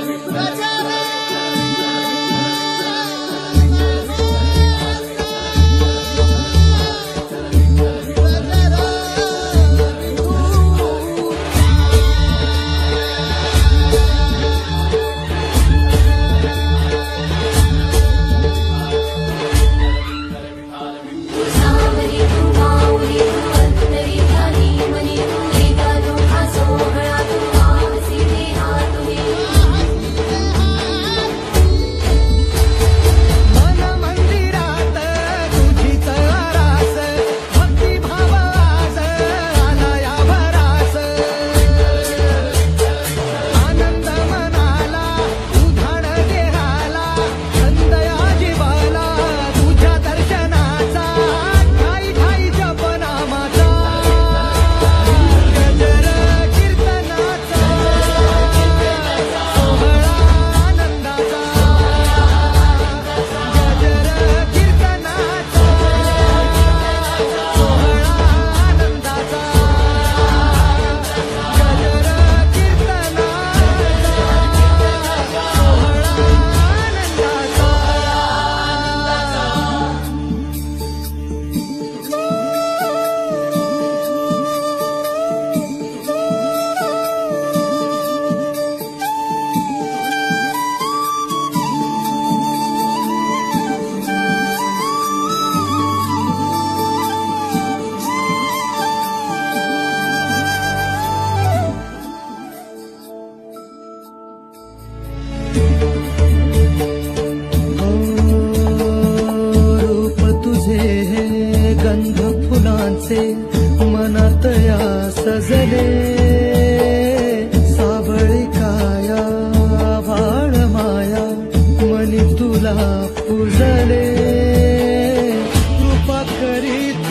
Raja रूप तुझे गंध फुलांचे मनातया सजले साबळे काया वाळ मनी तुला पुजले. कृपा करीत